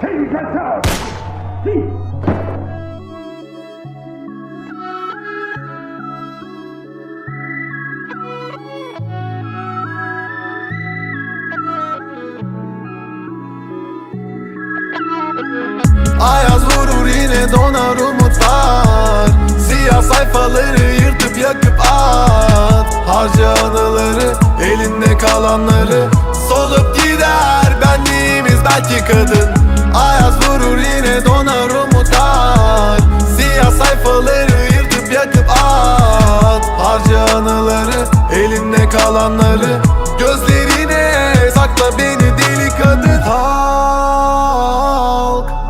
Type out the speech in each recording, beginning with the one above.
Take that? Ayaz vurur yine donar umutlar Siyah sayfaları yırtıp yakıp at Harca anıları elinde kalanları Solup gider benliğimiz belki kadın. Ayaz vurur yine donar umutlar. Siyah sayfaları yırtıp yakıp at. Harca anıları elinde kalanları. Gözlerine sakla beni deli kadın. Halk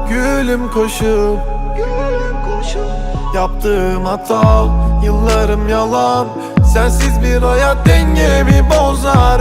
gülüm koşup. Yaptığım hata yıllarım yalan. Sensiz bir hayat dengemi bozar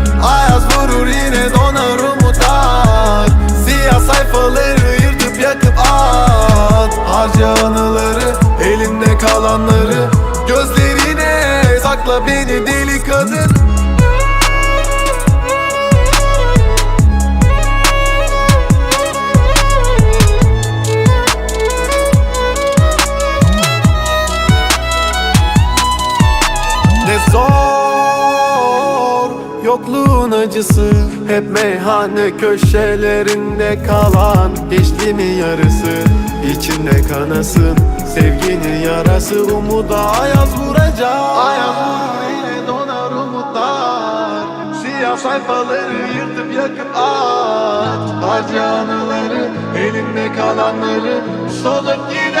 Ayaz vurur yine donar umutlar. Siyah sayfaları yırtıp yakıp at. Harca anıları Elinde kalanları. Gözlerine sakla beni deli kadın Yokluğun acısı Hep meyhane köşelerinde kalan Geçtiğimin yarısı. İçinde kanasın Sevginin yarası. Umuda ayaz vuracak. Ayaz vurur yine donar umutlar. Siyah sayfaları yırtıp yakıp at Harca anıları elinde kalanları Solup gider